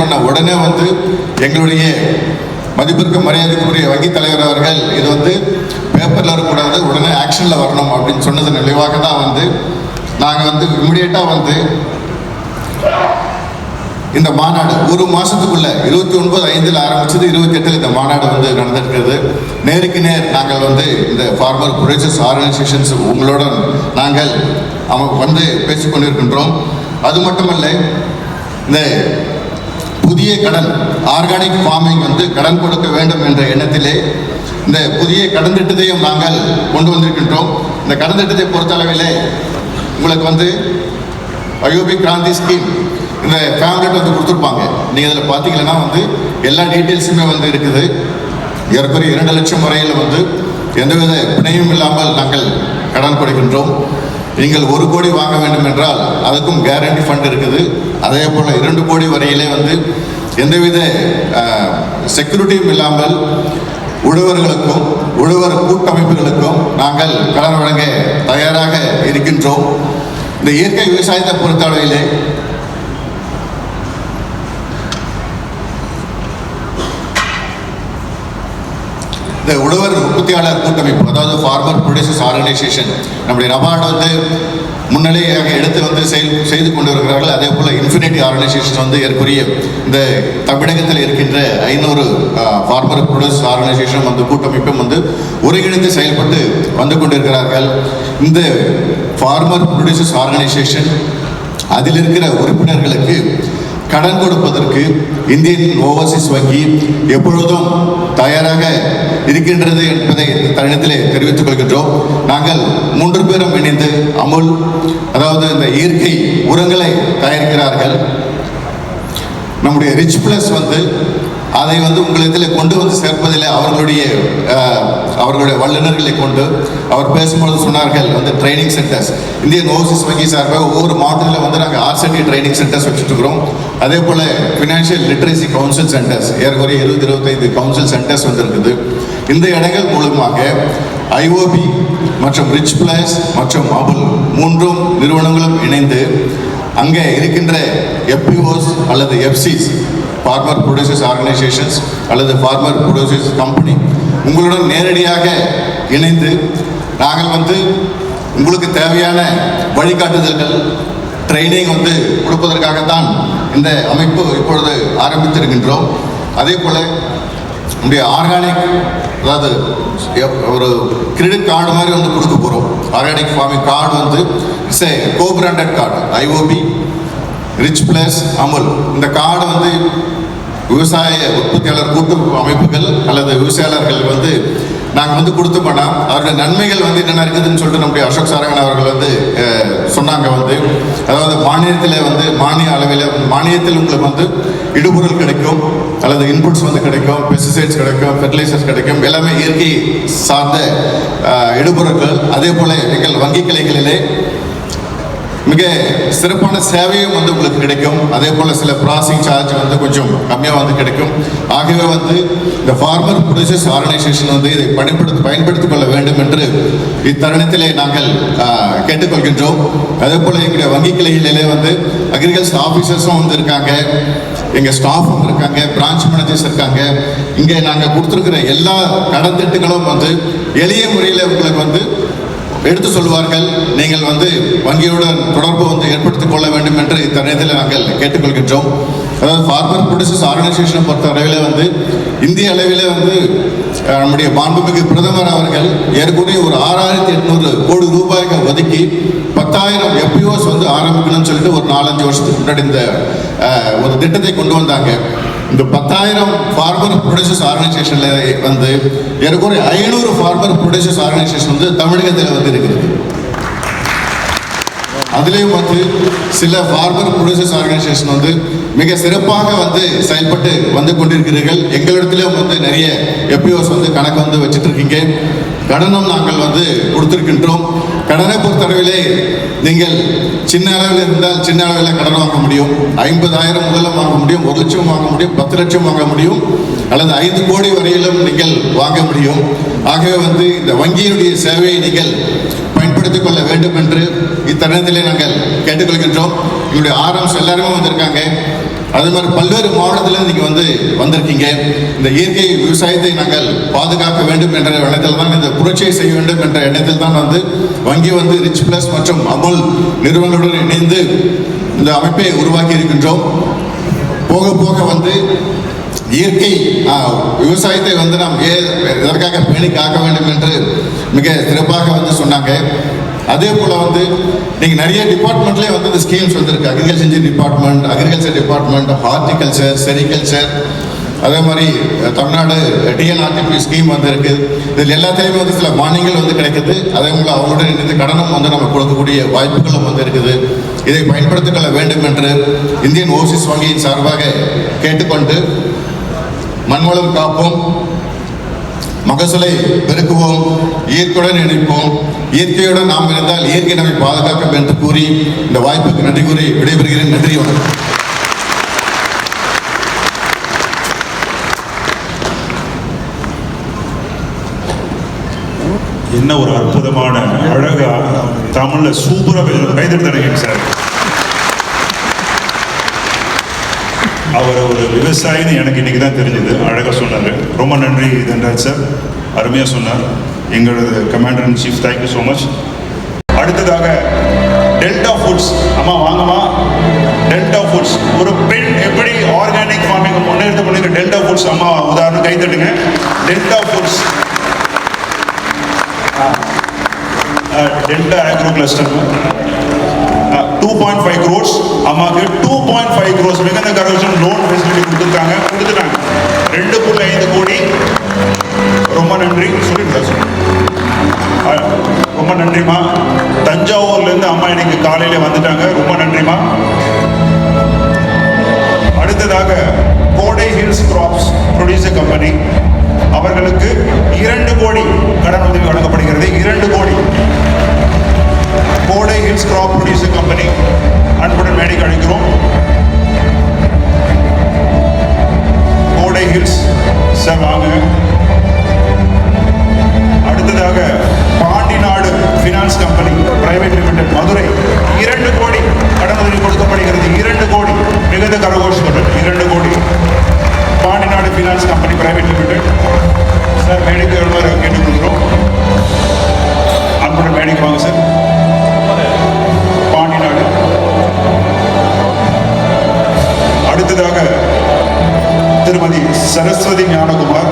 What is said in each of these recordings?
பண்ண உடனே வந்து எங்களுடைய மதிப்பிற்கு மரியாதைக்குரிய வங்கி தலைவர் அவர்கள் இது வந்து பேப்பரில் வரக்கூடாது உடனே ஆக்ஷனில் வரணும் அப்படின்னு சொன்னது நினைவாக தான் வந்து நாங்கள் வந்து இமிடியேட்டாக வந்து இந்த மாநாடு ஒரு மாதத்துக்குள்ள இருபத்தி ஒன்பது ஐந்தில் ஆரம்பிச்சது இருபத்தி எட்டில் இந்த மாநாடு வந்து நடந்திருக்கிறது. நேருக்கு நேர் நாங்கள் வந்து இந்த ஃபார்மர் ப்ரொடியூசர்ஸ் ஆர்கனைசேஷன்ஸ் உங்களுடன் நாங்கள் அவங்க வந்து பேசிக்கொண்டிருக்கின்றோம். அது மட்டுமல்ல இந்த புதிய கடன் ஆர்கானிக் ஃபார்மிங் வந்து கடன் கொடுக்க வேண்டும் என்ற எண்ணத்திலே இந்த புதிய கடன் திட்டத்தையும் நாங்கள் கொண்டு வந்திருக்கின்றோம். இந்த கடன் திட்டத்தை பொறுத்தளவிலே உங்களுக்கு வந்து அயோபி கிராந்தி ஸ்கீம் இந்த ஃபேம்லெட் வந்து கொடுத்துருப்பாங்க. நீங்கள் இதில் பார்த்தீங்கன்னா வந்து எல்லா டீட்டெயில்ஸுமே வந்து இருக்குது. ஏற்கனவே இரண்டு லட்சம் வரையில் வந்து எந்தவித பிணையும் இல்லாமல் நாங்கள் கடன் கொடுக்கின்றோம். நீங்கள் ஒரு கோடி வாங்க வேண்டும் என்றால் அதுக்கும் கேரண்டி ஃபண்ட் இருக்குது. அதே போல் இரண்டு கோடி வரையிலே வந்து எந்தவித செக்யூரிட்டியும் இல்லாமல் உழவர்களுக்கும் உழவர் கூட்டமைப்புகளுக்கும் நாங்கள் கடன் வழங்க தயாராக இருக்கின்றோம். இந்த இயற்கை விவசாயத்தை பொறுத்தளவிலே இந்த உழவர் உற்பத்தியாளர் கூட்டமைப்பு அதாவது ஃபார்மர் ப்ரொடியூசர்ஸ் ஆர்கனைசேஷன் நம்முடைய நபார்டு வந்து முன்னிலையாக எடுத்து வந்து செயல் செய்து கொண்டு வருகிறார்கள் அதே போல் இன்ஃபினிட்டி ஆர்கனைசேஷன் வந்து ஏற்புரிய இந்த தமிழகத்தில் இருக்கின்ற ஐநூறு ஃபார்மர் ப்ரொடியூசர்ஸ் ஆர்கனைசேஷன் வந்து கூட்டமைப்பும் வந்து ஒருங்கிணைந்து செயல்பட்டு வந்து கொண்டிருக்கிறார்கள். இந்த ஃபார்மர் ப்ரொடியூசர்ஸ் ஆர்கனைசேஷன் அதில் இருக்கிற உறுப்பினர்களுக்கு கடன் கொடுப்பதற்கு இந்தியன் ஓவர்சீஸ் வங்கி எப்பொழுதும் தயாராக இருக்கின்றது என்பதை இந்த தருணத்திலே தெரிவித்துக் கொள்கின்றோம். நாங்கள் மூன்று பேரும் இணைந்து அமுல் அதாவது இந்த இயற்கை உரங்களை தயாரிக்கிறார்கள். நம்முடைய ரிச் பிளஸ் வந்து அதை வந்து உங்களிடத்தில் கொண்டு வந்து சேர்ப்பதில் அவர்களுடைய அவர்களுடைய வல்லுநர்களை கொண்டு அவர் பேசும்பொழுது சொன்னார்கள் வந்து ட்ரைனிங் சென்டர்ஸ் இந்தியன் ஓவர்சீஸ் வங்கி சார்பாக ஒவ்வொரு மாவட்டத்தில் வந்து நாங்கள் ஆர்சிடி ட்ரைனிங் சென்டர்ஸ் வச்சுட்டு இருக்கிறோம் அதே போல் ஃபினான்ஷியல் லிட்ரேசி கவுன்சில் சென்டர்ஸ் ஏறக்குறைய இருபது இருபத்தைந்து கவுன்சில் சென்டர்ஸ் வந்துருக்குது. இந்த இடங்கள் மூலமாக ஐஓபி மற்றும் ரிச் பிளஸ் மற்றும் அபுல் மூன்றும் நிறுவனங்களும் இணைந்து அங்கே இருக்கின்ற எப்பிஓஸ் அல்லது எஃப்சிஸ் ஃபார்மர் ப்ரொடியூசர்ஸ் ஆர்கனைசேஷன்ஸ் அல்லது ஃபார்மர் ப்ரொடியூசர்ஸ் கம்பெனி உங்களுடன் நேரடியாக இணைந்து நாங்கள் வந்து உங்களுக்கு தேவையான வழிகாட்டுதல்கள் ட்ரைனிங் வந்து கொடுப்பதற்காகத்தான் இந்த அமைப்பு இப்பொழுது ஆரம்பித்திருக்கின்றோம். அதே போல் நம்முடைய ஆர்கானிக் அதாவது ஒரு கிரெடிட் கார்டு மாதிரி வந்து கொடுக்க போகிறோம் ஆர்கானிக் ஃபார்மிங் கார்டு வந்து it's a co branded card IOB rich plus Amul இந்த கார்டு வந்து விவசாய உற்பத்தியாளர் கூட்டு அமைப்புகள் அல்லது விவசாயிகள் வந்து நாங்கள் வந்து கொடுத்தோம்னா அவருடைய நன்மைகள் வந்து என்னென்ன இருக்குதுன்னு சொல்லிட்டு நம்முடைய அசோக் சாரங்கன் அவர்கள் வந்து சொன்னாங்க வந்து. அதாவது மானியத்தில் வந்து மானிய அளவில் மானியத்தில் உங்களுக்கு வந்து இடுபொருள் கிடைக்கும் அல்லது இன்புட்ஸ் வந்து கிடைக்கும் பெஸ்டிசைட்ஸ் கிடைக்கும் ஃபெர்டிலைசர்ஸ் கிடைக்கும் எல்லாமே இயற்கை சார்ந்த இடுபொருட்கள். அதே போல் எங்கள் வங்கி கிளைகளிலே மிக சிறப்பான சேவையும் வந்து உங்களுக்கு கிடைக்கும். அதே போல் சில ப்ராசிங் சார்ஜ் வந்து கொஞ்சம் கம்மியாக வந்து கிடைக்கும். ஆகவே வந்து இந்த ஃபார்மர் ப்ரொடியூசர்ஸ் ஆர்கனைசேஷன் வந்து இதை பயன்படுத்தி பயன்படுத்திக் கொள்ள வேண்டும் என்று இத்தருணத்திலே நாங்கள் கேட்டுக்கொள்கின்றோம். அதே போல் எங்களுடைய வங்கி கிளைகளிலே வந்து அக்ரிகல்ச்சர் ஆஃபீஸர்ஸும் வந்து இருக்காங்க. எங்கள் ஸ்டாஃபும் இருக்காங்க பிரான்ச் மேனேஜர்ஸ் இருக்காங்க. இங்கே நாங்கள் கொடுத்துருக்கிற எல்லா கடன் திட்டங்களும் வந்து எளிய முறையில் உங்களுக்கு வந்து எடுத்து சொல்லுவார்கள் நீங்கள் வந்து வங்கியுடன் தொடர்பு வந்து ஏற்படுத்திக் கொள்ள வேண்டும் என்று இத்தருணத்தில் நாங்கள் கேட்டுக்கொள்கின்றோம். அதாவது ஃபார்மர் ப்ரொடியூசர்ஸ் ஆர்கனைசேஷனை பொறுத்த அளவில் வந்து இந்திய அளவில் வந்து நம்முடைய மாண்புமிகு பிரதமர் அவர்கள் ஏற்கனவே ஒரு ஆறாயிரத்தி எட்நூறு கோடி ரூபாய்க்கு ஒதுக்கி பத்தாயிரம் எப்பிஓஸ் வந்து ஆரம்பிக்கணும்னு சொல்லிட்டு ஒரு நாலஞ்சு வருஷத்துக்கு முன்னாடி இந்த ஒரு திட்டத்தை கொண்டு வந்தாங்க. இந்த பத்தாயிரம் ஃபார்மர் ப்ரொடியூசர்ஸ் ஆர்கனைசேஷன்ல வந்து ஏறக்குறைய ஐநூறு ஃபார்மர் ப்ரொடியூசர்ஸ் ஆர்கனைசேஷன் வந்து தமிழகத்தில் வந்து இருக்குது. அதுலேயும் வந்து சில ஃபார்மர் ப்ரொடியூசர்ஸ் ஆர்கனைசேஷன் வந்து மிக சிறப்பாக வந்து செயல்பட்டு வந்து கொண்டிருக்கிறீர்கள். எங்களிடத்திலும் வந்து நிறைய எப்பிஓஸ் வந்து கணக்கு வந்து வச்சுட்டு இருக்கீங்க கடனும் நாங்கள் வந்து கொடுத்திருக்கின்றோம். கடனை பொறுத்தளவிலே நீங்கள் சின்ன அளவில் இருந்தால் சின்ன அளவில் கடன் வாங்க முடியும். ஐம்பதாயிரம் முதலும் வாங்க முடியும். ஒரு லட்சம் வாங்க முடியும். பத்து லட்சம் வாங்க முடியும். அல்லது ஐந்து கோடி வரையிலும் நீங்கள் வாங்க முடியும். ஆகவே வந்து இந்த வங்கியினுடைய சேவையை நீங்கள் பயன்படுத்திக் கொள்ள வேண்டும் என்று இத்தருணத்திலே நாங்கள் கேட்டுக்கொள்கின்றோம். எங்களுடைய ஆர்எம்ஸ் எல்லாருமே வந்திருக்காங்க. அதே மாதிரி பல்வேறு மாவட்டத்தில் இன்றைக்கி வந்து வந்திருக்கீங்க. இந்த இயற்கை விவசாயத்தை நாங்கள் பாதுகாக்க வேண்டும் என்ற எண்ணத்தில் தான் இந்த புரட்சியை செய்ய வேண்டும் என்ற எண்ணத்தில் தான் வந்து வங்கி வந்து ரிச் பிளஸ் மற்றும் அமுல் நிறுவனங்களுடன் இணைந்து இந்த அமைப்பை உருவாக்கி இருக்கின்றோம். போக போக வந்து இயற்கை விவசாயத்தை வந்து நாம் ஏ எதற்காக பேணி காக்க வேண்டும் என்று மிக சிறப்பாக வந்து சொன்னாங்க. அதே போல் வந்து நீங்கள் நிறைய டிபார்ட்மெண்ட்லேயே வந்து இந்த ஸ்கீம்ஸ் வந்திருக்கு. Agriculture department agriculture department horticulture sericulture அதே மாதிரி தமிழ்நாடு டிஎன்ஆர்டிபி ஸ்கீம் வந்து இருக்குது இதில் எல்லாத்துலேயுமே வந்து சில மானியங்கள் வந்து கிடைக்குது. அதே போல் அவங்களுடன் இணைந்து கடனும் வந்து நம்ம கொடுக்கக்கூடிய வாய்ப்புகளும் வந்து இருக்குது இதை பயன்படுத்திக் கொள்ள வேண்டும் என்று இந்தியன் ஓவர்சீஸ் வங்கியின் சார்பாக கேட்டுக்கொண்டு மண்வளம் காப்போம். மகசூலை பெருக்குவோம் இயற்கையுடன் இணைப்போம். இயற்கையுடன் நாம் இருந்தால் இயற்கை நம்மை பாதுகாக்கும் என்று கூறி இந்த வாய்ப்புக்கு நன்றி கூறி விடைபெறுகிறேன். நன்றி வணக்கம். என்ன ஒரு அற்புதமான அழகா தமிழ்ல சூப்பரா பேசுற நினைக்கிறேன் சார். அவர் ஒரு விவசாயின்னு எனக்கு இன்றைக்கி தான் தெரிஞ்சது. அழகாக சொன்னார். ரொம்ப நன்றி தன்ராஜ் சார். அருமையாக சொன்னார். எங்களது commander in chief thank you so much அடுத்ததாக டெல்டா ஃபுட்ஸ் அம்மா வாங்கம்மா. டெல்டா ஃபுட்ஸ் ஒரு பெண் எப்படி ஆர்கானிக் ஃபார்மிங் முன்னேற்ற பண்ணிருக்க? டெல்டா ஃபுட்ஸ் அம்மா உதாரணம் கை தட்டுங்க. Delta Foods Delta Agro Cluster point five crores அம்மாக்கு டூ பாயிண்ட் ஃபைவ் க்ரோர்ஸ் மிகுந்த கரோஷன் லோன் ஃபெசிலிட்டி கொடுத்துருக்காங்க. கொடுத்துட்டாங்க. ரெண்டு புள்ளி ஐந்து கோடி. ரொம்ப நன்றி. சொல்லிட்டு சார் ரொம்ப நன்றிம்மா. தஞ்சாவூர்லேருந்து அம்மா இன்னைக்கு காலையில வந்துட்டாங்க. ரொம்ப நன்றிம்மா. அடுத்ததாக கோடை ஹில்ஸ் கிராப்ஸ் ப்ரொடியூசர் கம்பெனி அவர்களுக்கு இரண்டு கோடி கடன் உதவி வழங்கப்படுகிறது. இரண்டு கோடி. கோடை ஹில்ஸ் கிராப் ப்ரொடியூசர் கம்பெனி அன்புடன் மேடைக்கு அழைக்கிறோம் கோடை ஹில்ஸ் சார் வாங்க அடுத்ததாக Pandinadu finance company private limited Madurai. இரண்டு கோடி கடன் உதவி கொடுக்கப்படுகிறது. இரண்டு கோடி. மிகுந்த கரகோஷத்துடன் இரண்டு கோடி. Pandinadu finance company private limited sir மேடைக்கு வருமாறு கேட்டுக்கொள்கிறோம். அன்புடன் மேடைக்கு வாங்க சார். சரஸ்வதி ஞானகுமார்.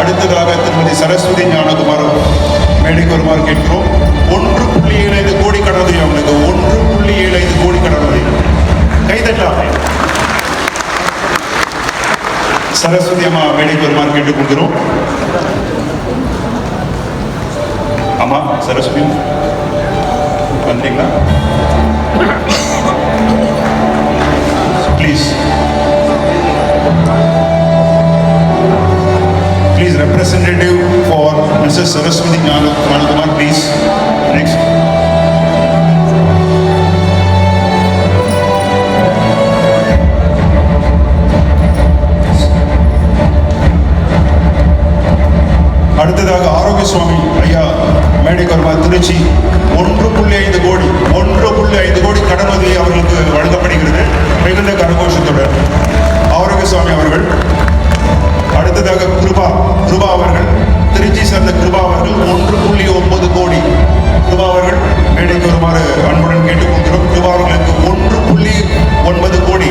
அடுத்ததாக திருமதி சரஸ்வதி ஞானகுமார் மேடைக்கு வருமாறு கேட்கிறோம். ஒன்று புள்ளி ஏழு ஐந்து கோடி கடனுதவி அவங்களுக்கு. ஒன்று புள்ளி ஏழு ஐந்து கோடி கடனுதவி கைதட்டலாம் சரஸ்வதி அம்மா மேடைக்கு வருமாறு கேட்டுக் கொள்கிறோம். ஆமா சரஸ்வதி. வந்தீங்களா? representative for Mrs. Saraswati Nalakumar, please. Next. அடுத்ததாக ஆரோக்கிய சுவாமி ஐயா மேடைக்கு வருமா திருச்சி ஒன்று புள்ளி ஐந்து கோடி ஒன்று புள்ளி ஐந்து கோடி கடன் உதவி அவர்களுக்கு வழங்கப்படுகிறது மிகுந்த கரகோஷத்துடன் ஆரோக்கிய சுவாமி அவர்கள் அடுத்ததாக கிருபா கிருபா அவர்கள். திருச்சி சேர்ந்த கிருபா அவர்கள் ஒன்று புள்ளி ஒன்பது கோடி கிருபா அவர்கள். மேடைக்கு வருமாறு அன்புடன் கேட்டுக்கொள்கிறோம். கிருபா அவர்களுக்கு ஒன்று புள்ளி ஒன்பது கோடி.